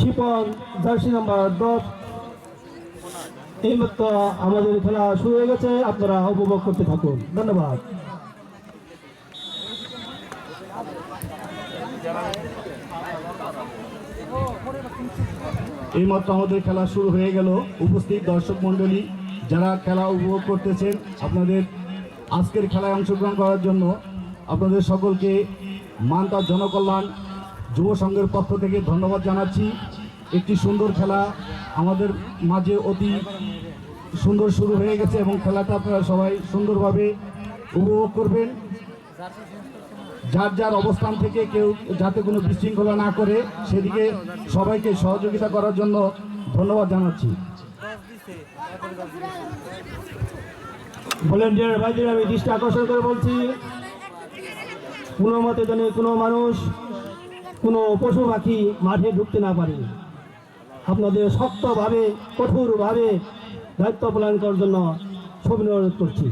Shipon, jersey number দশ। এই মাত্র আমাদের খেলা শুরু হয়ে গেছে, আপনারা উপভোগ করতে থাকুন। ধন্যবাদ। এই এইমাত্র আমাদের খেলা শুরু হয়ে গেল। উপস্থিত দর্শক মণ্ডলী, যারা খেলা উপভোগ করতেছেন, আপনাদের আজকের খেলায় অংশগ্রহণ করার জন্য আপনাদের সকলকে মানতা জনকল্যাণ যুব সংঘের পক্ষ থেকে ধন্যবাদ জানাচ্ছি। একটি সুন্দর খেলা আমাদের মাঝে অতি সুন্দর শুরু হয়ে গেছে এবং খেলাটা আপনারা সবাই সুন্দরভাবে উপভোগ করবেন। যার যার অবস্থান থেকে কেউ যাতে কোনো বিশৃঙ্খলা না করে, সেদিকে সবাইকে সহযোগিতা করার জন্য ধন্যবাদ জানাচ্ছি। ভলেন্টিয়ার ভাইদের আমি দৃষ্টি আকর্ষণ করে বলছি, কোনো মতে যেন কোনো মানুষ কোনো পশু পাখি মাঠে ঢুকতে না পারে। আপনাদের শক্তভাবে, কঠোরভাবে দায়িত্ব পালন করার জন্য ছবি অনুরোধ করছি।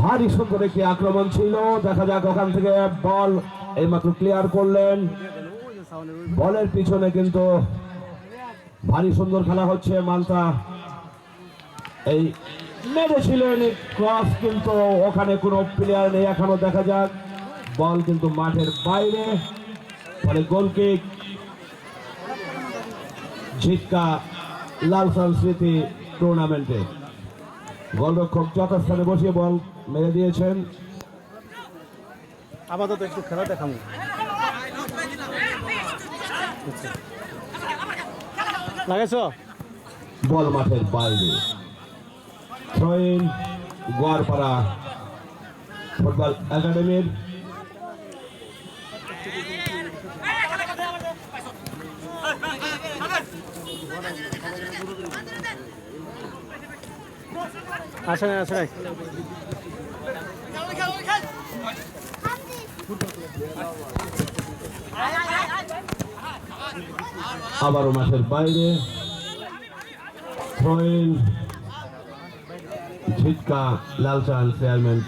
ভারী সুন্দর একটি আক্রমণ ছিল। দেখা যাক ওখান থেকে বল এইমাত্র ক্লিয়ার করলেন। বলের পিছনে কিন্তু ভারী সুন্দর খেলা হচ্ছে মালতা এই মেরেছিলেন ক্রস কিন্তু ওখানে কোনো প্লেয়ার নেই। এখনও দেখা যাক। বল কিন্তু মাঠের বাইরে। ফলে গোলকিক ঝিটকা লাল স্মৃতি টুর্নামেন্টে গোলরক্ষক যথাস্থানে বসিয়ে বল মেরে দিয়েছেন। আপাতত একটু খেলা দেখাবো। লাগাইছ? বল মাঠের বাইরে। থ্রোইন গোয়ারপাড়া ফুটবল একাডেমির আসে নাই আসে নাই আবারও মাঠের বাইরে। ঝিটকা লালচান চেয়ারম্যান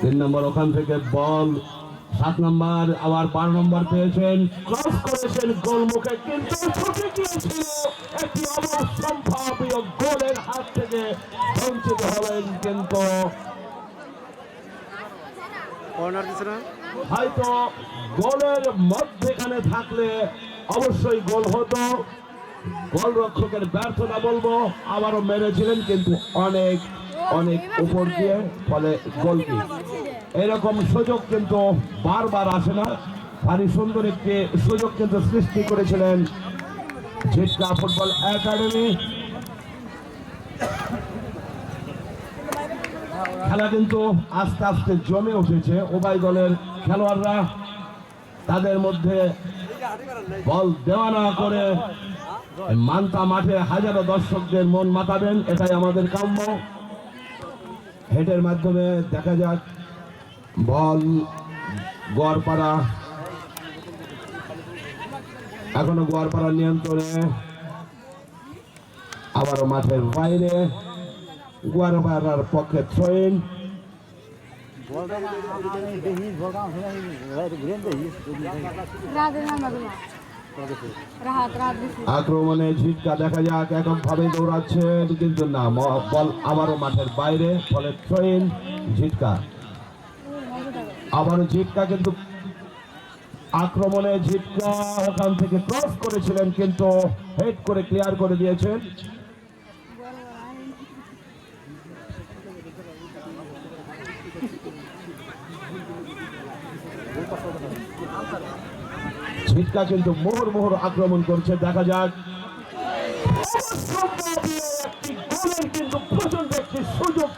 তিন নম্বর ওখান থেকে বল সাত নম্বর আবার বারো নম্বর পেয়েছেন। ক্রস করেছেন গোলমুখে কিন্তু ছুটে গিয়েছিল একটি অবসম্ভাবীয় গোলের হাত থেকে। বঞ্চিত হলেন কিন্তু হয়তো গোলের মধ্যেখানে থাকলে অবশ্যই গোল হতো। গোলরক্ষকের ব্যর্থতা বলব আবারও মেরেছিলেন কিন্তু অনেক অনেক উপর দিয়ে, ফলে গোল কি এরকম সুযোগ কিন্তু বারবার আসে না। ভারী সুন্দর একটি সুযোগ কিন্তু সৃষ্টি করেছিলেন ঝিটকা ফুটবল একাডেমি। খেলা কিন্তু আস্তে আস্তে জমে উঠেছে। উভয় দলের খেলোয়াড়রা তাদের মধ্যে বল দেওয়া না করে মান্তা মাঠে হাজারো দর্শকদের মন মাতাবেন। এটাই আমাদের কাম্য। হেডের মাধ্যমে দেখা যাক। বল গোয়ারপাড়া। এখনও গোয়ারপাড়া নিয়ন্ত্রণে। আবারও মাঠের বাইরে। গোয়ারপাড়ার পক্ষে থ্রোইন আক্রমণে ঝিটকা দেখা যাক এককভাবে দৌড়াচ্ছেন কিন্তু না বল আবারও মাঠের বাইরে, ফলে ট্রেন, ঝিটকা। আবারও ঝিটকা, কিন্তু আক্রমণে ঝিটকা ওখান থেকে ক্রস করেছিলেন, কিন্তু হেড করে ক্লিয়ার করে দিয়েছেন। ঝিটকা কিন্তু মোহর মোহর আক্রমণ করছে, দেখা যাক। কিন্তু একটি সুযোগ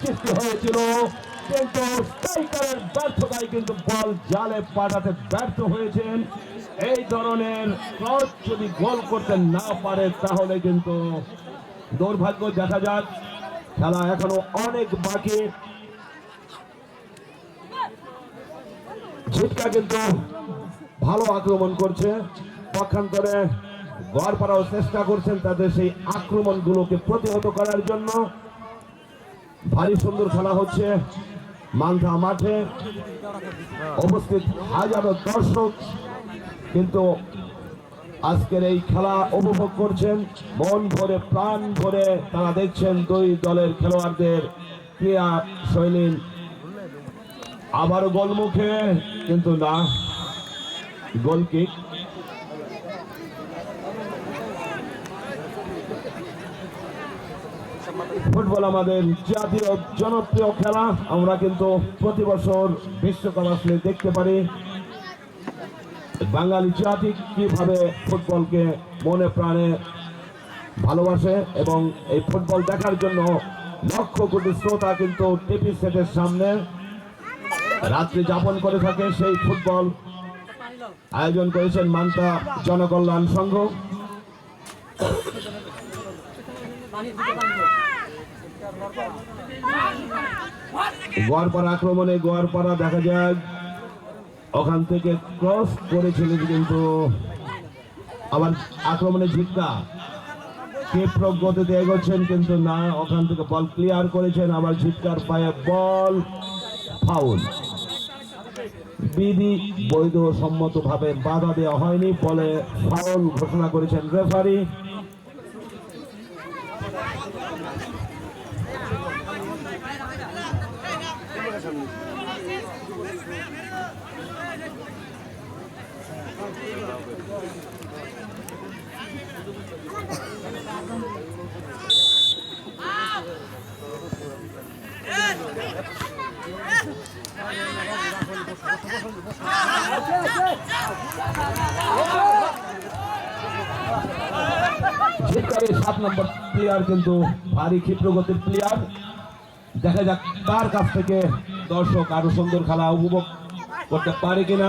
জালে পাঠাতে ব্যর্থ হয়েছেন। এই ধরনের গোল করতে না তাহলে কিন্তু দুর্ভাগ্য, দেখা যাক। খেলা এখনও অনেক বাকি। ঝিটকা কিন্তু ভালো আক্রমণ করছে। পক্ষান্তরে গড়পাড়াও চেষ্টা করছেন তাদের সেই আক্রমণগুলোকে প্রতিহত করার জন্য। ভারী সুন্দর খেলা হচ্ছে মান্থা মাঠে। উপস্থিত হাজারো দর্শক কিন্তু আজকের এই খেলা উপভোগ করছেন। মন ভরে, প্রাণ ভরে তারা দেখছেন দুই দলের খেলোয়াড়দের ক্রিয়া শৈলী আবারও গোলমুখে, কিন্তু না। গোল কিক ফুটবল আমাদের জাতীয় জনপ্রিয় খেলা। আমরা কিন্তু প্রতি বছর বিশ্বকাপ আসলে দেখতে পারি। বাঙালি জাতি কীভাবে ফুটবলকে মনে প্রাণে ভালোবাসে এবং এই ফুটবল দেখার জন্য লক্ষ কোটি শ্রোতা কিন্তু টিভি সেটের সামনে রাত্রি যাপন করে থাকে সেই ফুটবল আয়োজন করেছেন মান্তা জনকল্যাণ সংঘ। গোয়ারপাড়া আক্রমণে গোয়ারপাড়া দেখা যায়। ওখান থেকে ক্রস করেছিলেন কিন্তু। আবার আক্রমণে ঝিটকা ক্ষিপ্র গতিতে এগোচ্ছেন কিন্তু না, ওখান থেকে বল ক্লিয়ার করেছেন, আবার ঝিটকার পায়ে বল ফাউল বিধি বৈধ সম্মতভাবে বাধা দেওয়া হয়নি বলে ফাউল ঘোষণা করেছেন রেফারি। ঝিটকারের সাত নম্বর প্লেয়ার কিন্তু ভারী ক্ষিপ্র গতির প্লেয়ার দেখা যাক তার কাছ থেকে দর্শক আরও সুন্দর খেলা উপভোগ করতে পারে কিনা।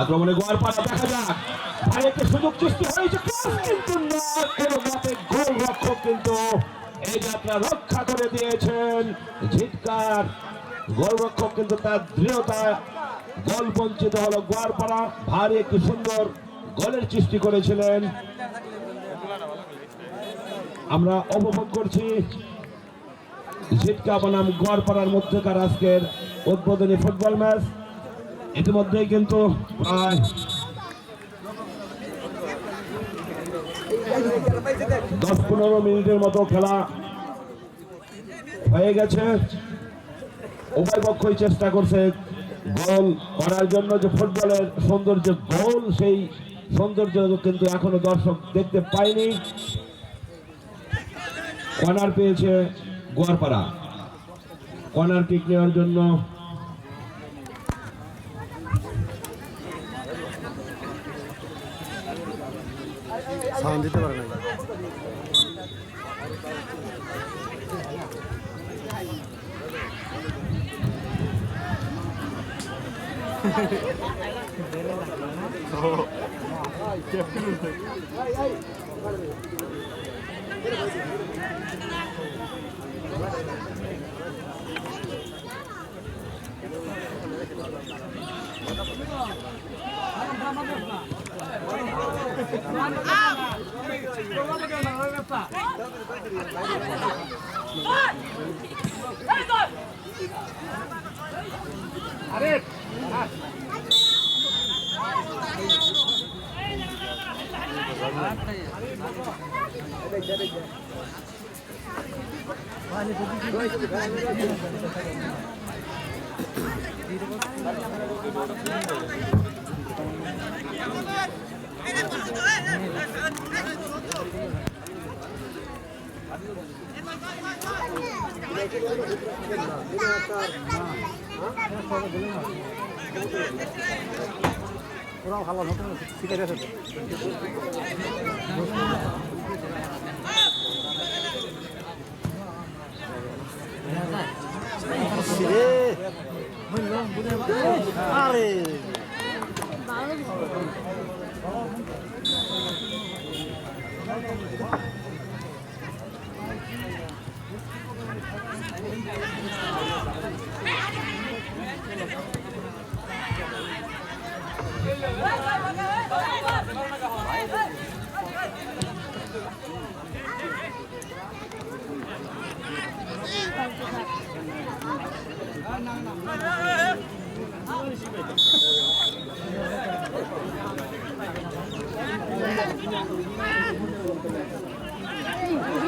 আক্রমণে গোয়ার পাতা দেখা যাক। একটা সুযোগ সৃষ্টি হয়েছে। কিন্তু না গোল রক্ষক কিন্তু এই যাত্রা রক্ষা করে দিয়েছেন। ঝিটকার গোল রক্ষক কিন্তু তার দৃঢ়তা গোল বঞ্চিত হলো গোয়ারপাড়া ভারী একটি সুন্দর গোলের সৃষ্টি করেছিলেন। আমরা উপভোগ করছি। ঝিটকা বনাম গোয়ারপাড়ার মধ্যেকার আজকের উদ্বোধনী ফুটবল ম্যাচ। ইতিমধ্যেই কিন্তু দশ পনেরো মিনিটের মতো খেলা হয়ে গেছে। উভয় পক্ষই চেষ্টা করছে গোল করার জন্য যে ফুটবলের সৌন্দর্য, গোল সেই সৌন্দর্য কিন্তু এখনও দর্শক দেখতে পায়নি। কর্নার পেয়েছে গোয়ারপাড়া কর্নার কিক নেওয়ার জন্য সাউন্ড দিতে পারবে ক্যাপ্টেন Um, I- ওরাও ভালো নতুন শিখে গেছে আরে Thank you. গোল রে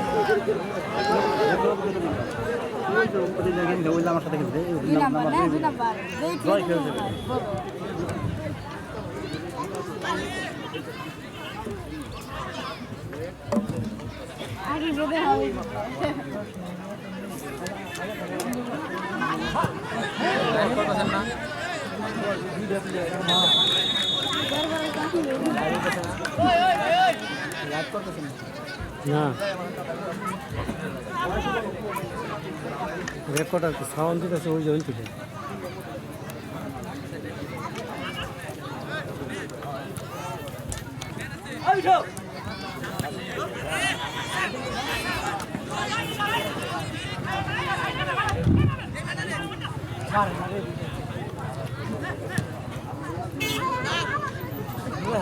আমার সাথে খেলছে না জয় খেলছে। আগে বেঁধে হবে না। রেকর্ড আর কি সাউন্ড দিতেছে ওই জন্য থেকে। বলে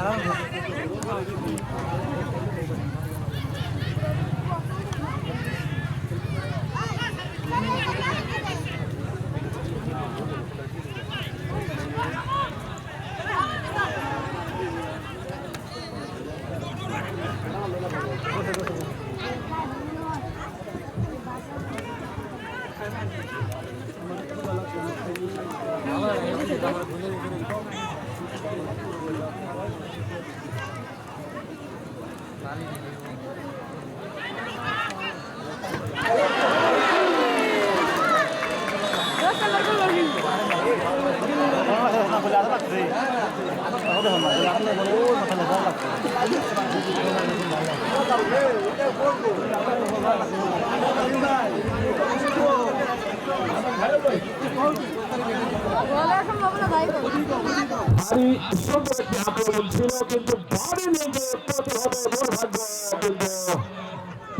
ভারী ছিল কিন্তু ভারী লেগে প্রতিহত দুর্ভাগ্য কিন্তু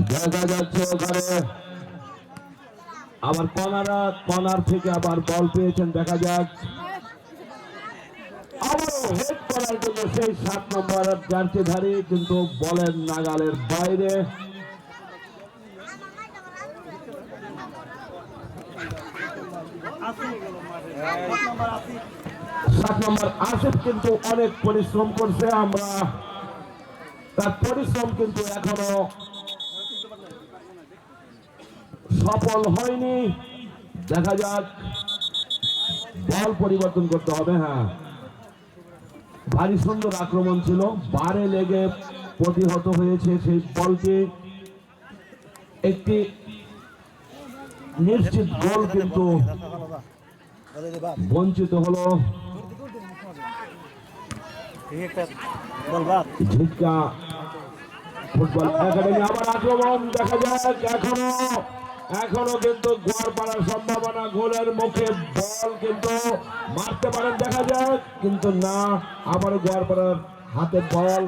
দেখা যাচ্ছে ওখানে আবার কনারা, কনার থেকে আবার বল পেয়েছেন, দেখা যাক। সেই সাত নম্বর জার্সিধারী, কিন্তু বলের নাগালের বাইরে। সাত নম্বর আসিফ কিন্তু অনেক পরিশ্রম করছে, আমরা তার পরিশ্রম কিন্তু এখনও সফল হয়নি। দেখা যাক। বল পরিবর্তন করতে হবে হ্যাঁ। ভারী সুন্দর আক্রমণ ছিল। বারে লেগে প্রতিহত হয়েছে সেই বলটি একটি নিশ্চিত গোল কিন্তু বঞ্চিত হলো। ফুটবল একাডেমি আবার আক্রমণ, দেখা যাক এখনও। এখনও কিন্তু গোয়ার পাড়ার সম্ভাবনা গোলের মুখে বল কিন্তু মারতে পারেন, দেখা যাক। কিন্তু না, আবার গোয়ার পাড়ার হাতে বল।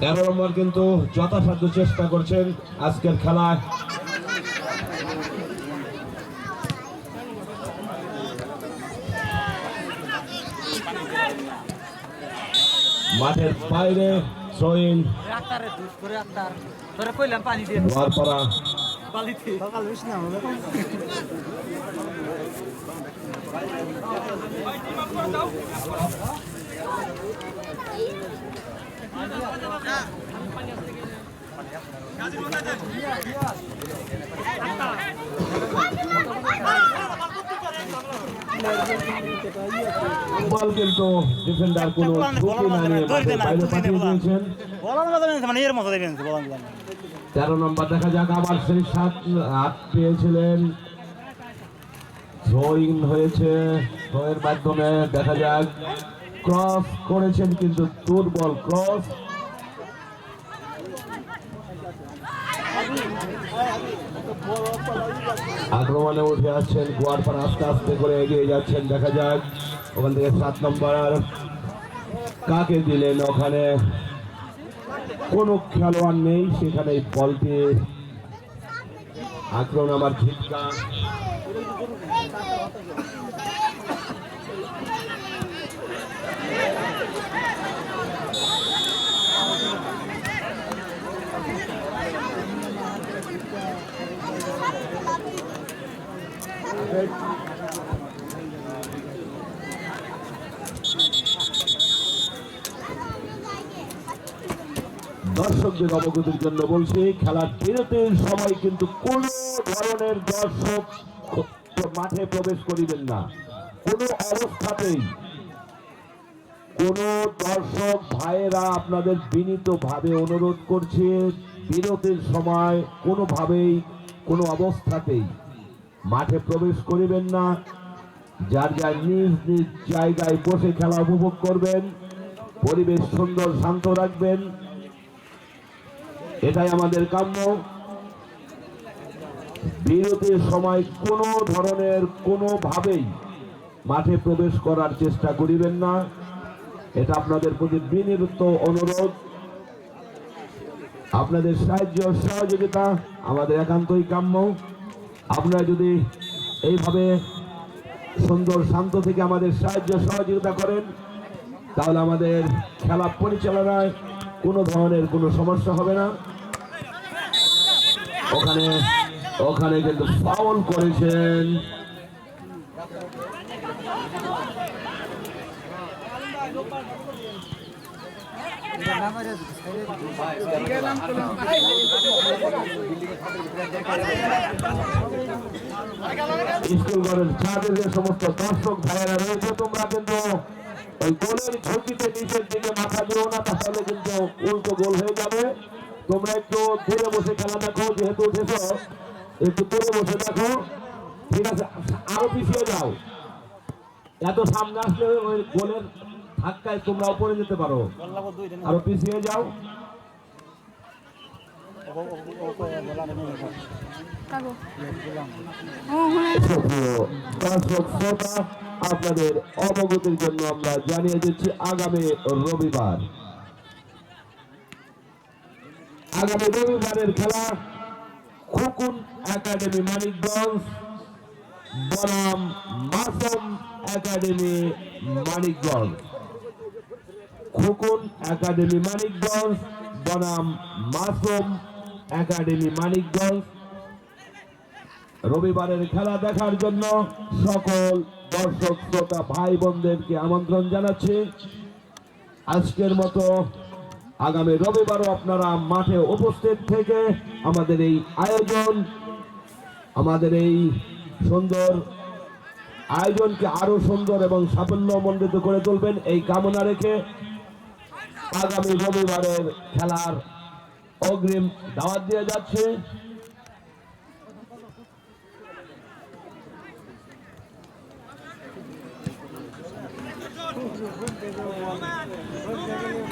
তেরো নম্বর কিন্তু যথাসাধ্য চেষ্টা করছেন আজকের খেলায়। মাঠের বাইরে সইন আক্তারে দুধ করে আক্তার তোরা কইলাম পানি দিয়ে। গোয়ারপাড়া না বল কিন্তু ডিফেন্ডার কোনো ঝুঁকি না নিয়ে বাইরে পাঠিয়ে দিয়েছেন। বলার মতো নেই, মানে এর মতো দেবেন বলার মতো না। তেরো নম্বর দেখা যাক আবার সেই সাত আট পেয়েছিলেন। হয়েছে থ্রোয়ের মাধ্যমে দেখা যাক। ক্রস করেছেন কিন্তু দুর্বল ক্রস আক্রমণে উঠে আসছেন গোয়ার পর আস্তে আস্তে করে এগিয়ে যাচ্ছেন, দেখা যাক। ওখান থেকে সাত নম্বর আর কাকে দিলেন ওখানে? কোনো খেলোয়াড় নেই, সেখানে বলটি। আক্রমণ আমার ঝিটকা। দর্শকদের অবগতির জন্য বলছি, খেলার বিরতির সময় কিন্তু কোন ধরনের দর্শক মাঠে প্রবেশ করিবেন না। কোনো অবস্থাতেই কোন দর্শক ভাইয়েরা আপনাদের বিনীতভাবে অনুরোধ করছে, বিরতির সময় কোনোভাবেই কোনো অবস্থাতেই মাঠে প্রবেশ করিবেন না। যার যার নিজ নিজ জায়গায় বসে খেলা উপভোগ করবেন, পরিবেশ সুন্দর, শান্ত রাখবেন। এটাই আমাদের কাম্য। বিরতির সময় কোনো ধরনের, কোনোভাবেই মাঠে প্রবেশ করার চেষ্টা করিবেন না। এটা আপনাদের প্রতি বিনীত অনুরোধ। আপনাদের সাহায্য সহযোগিতা আমাদের একান্তই কাম্য। আপনারা যদি এইভাবে সুন্দর, শান্ত থেকে আমাদের সাহায্য সহযোগিতা করেন, তাহলে আমাদের খেলা পরিচালনায় কোনো ধরনের কোনো সমস্যা হবে না। ওখানে ওখানে কিন্তু ফাউল করেছেন। স্কুল যে সমস্ত দর্শক ভাইয়েরা রয়েছে, তোমরা কিন্তু ওই গোলের ঝুঁকিতে নিচের দিকে মাথা দিও না, তাহলে কিন্তু উল্টো গোল হয়ে যাবে। তোমরা একটু দূরে বসে খেলা দেখো, যেহেতু উঠেছ একটু দূরে বসে দেখো। ঠিক আছে, আরও পিছিয়ে যাও। এত সামনে আসলে ওই গোলের ধাক্কায় তোমরা উপরে যেতে পারো। আরও পিছিয়ে যাও। আপনাদের অবগতির জন্য আমরা জানিয়ে দিচ্ছি, আগামী রবিবার। আগামী রবিবারের খেলা খুকুন একাডেমি মানিকগঞ্জ, বনাম মাসুম একাডেমি মানিকগঞ্জ। খুকুন একাডেমি মানিকগঞ্জ, বনাম মাসুম একাডেমি মানিকগঞ্জ। রবিবারের খেলা দেখার জন্য সকল দর্শক, শ্রোতা ভাই বোনদেরকে আমন্ত্রণ জানাচ্ছি। আজকের মতো আগামী রবিবারও আপনারা মাঠে উপস্থিত থেকে আমাদের এই আয়োজন, আমাদের এই সুন্দর আয়োজনকে আরও সুন্দর এবং সাফল্যমণ্ডিত করে তুলবেন। এই কামনা রেখে আগামী রবিবারের খেলার অগ্রিম দাওয়াত দিয়ে যাচ্ছে।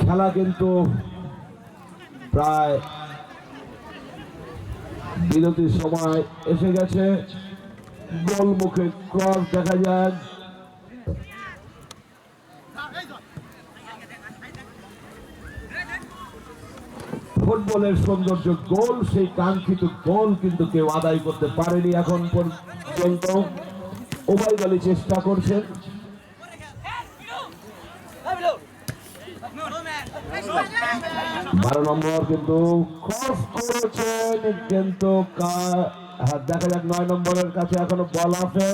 খেলা কিন্তু প্রায় বিরতির সময় এসে গেছে। গোল মুখে ক্রস দেখা যায় ফুটবলের সৌন্দর্য গোল সেই কাঙ্ক্ষিত গোল কিন্তু কেউ আদায় করতে পারেনি এখন পর্যন্ত। উভয় দলই চেষ্টা করছেন। বারো নম্বর কিন্তু করেছেন কিন্তু হ্যাঁ, দেখা যাক নয় নম্বরের কাছে এখনও বল আছে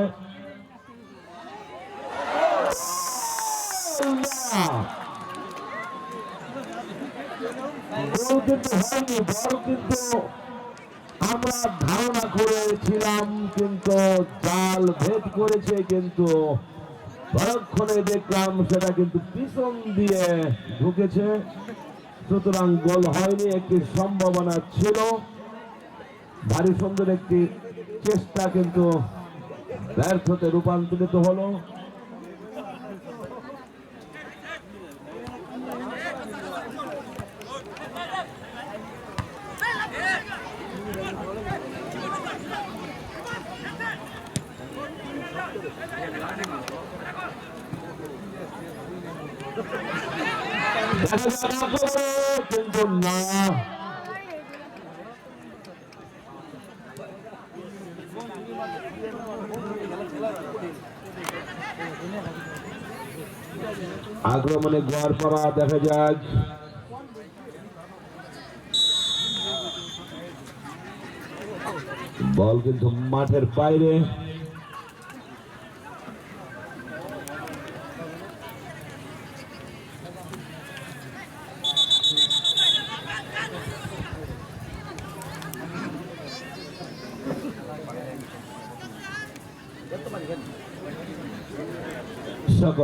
না। গোল কিন্তু হয়নি বল কিন্তু আমরা ধারণা করেছিলাম কিন্তু জাল ভেদ করেছে কিন্তু পরক্ষণে দেখলাম সেটা কিন্তু পিছন দিয়ে ঢুকেছে। সুতরাং গোল হয়নি, একটি সম্ভাবনা ছিল। ভারী সুন্দর একটি চেষ্টা কিন্তু ব্যর্থতে রূপান্তরিত হলো দেখা যাক আক্রমণে, কিন্তু না আক্রমণে গোয়ার পড়া দেখা যাক। বল কিন্তু মাঠের বাইরে।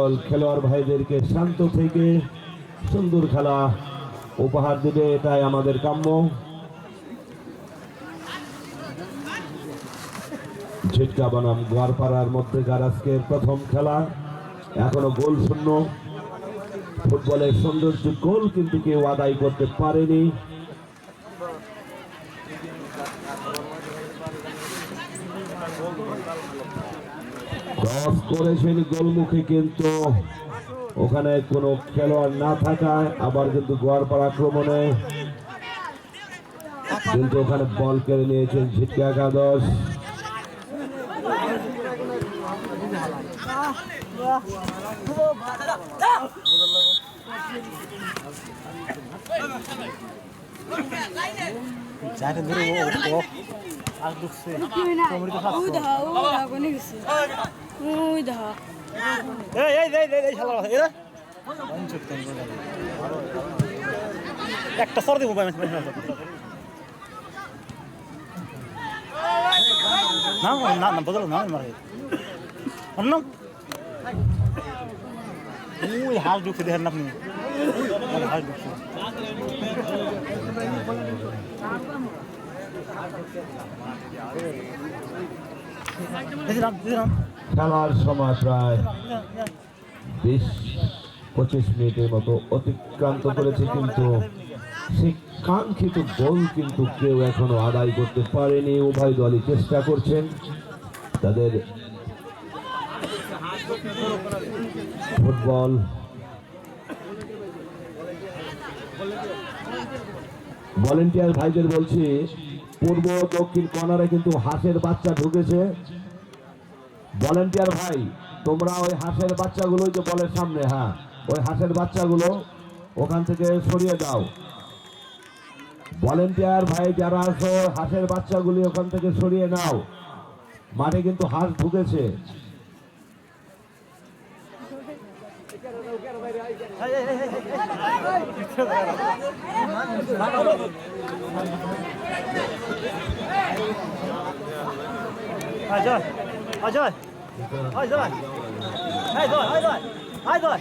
সকল খেলোয়াড় ভাইদেরকে শান্ত থেকে সুন্দর খেলা উপহার দিবে, এটাই আমাদের কাম্য। ঝিটকা বনাম গোয়ারপাড়ার মধ্যেকার আজকের প্রথম খেলা, এখনও গোল শূন্য। ফুটবলের সৌন্দর্য গোল, কিন্তু কেউ আদায় করতে পারেনি। ক্রস করেছেন গোলমুখে কিন্তু ওখানে কোনো খেলোয়াড় না থাকায় আবার কিন্তু গোয়ারপাড়া আক্রমণে কিন্তু ওখানে বল কেড়ে নিয়েছেন ঝিটকা একাদশ ধরে ও ও আর দেখা ও দেখা কোনে গেছে ওই দেখা এই এই এই এই এই শালা এই রে অঞ্চল তেন একটা সর দিব ভাই না না না বদল না মারে অন্য ওই হাল ঢুকছে দেখেন না আপনি হাল ঢুকছে দিলাম দিলাম খেলার সময় প্রায় বিশ পঁচিশ মিনিটের মতো অতিক্রান্ত করেছে কিন্তু সেই কাঙ্ক্ষিত গোল কিন্তু কেউ এখনও আদায় করতে পারেনি। উভয় দলই চেষ্টা করছেন তাদের ফুটবল। ভলেন্টিয়ার ভাইদের বলছি পূর্ব দক্ষিণ কর্নারে কিন্তু হাঁসের বাচ্চা ঢুকেছে ভলেন্টিয়ার ভাই তোমরা ওই হাঁসের বাচ্চাগুলো যে বলের সামনে হ্যাঁ ওই হাঁসের বাচ্চাগুলো ওখান থেকে সরিয়ে দাও ভলেন্টিয়ার ভাই যারা আছো হাঁসের বাচ্চাগুলি ওখান থেকে সরিয়ে নাও মাঠে কিন্তু হাঁস ঢুকেছে অজয় অজয় অজয় অজয় অজয় অজয়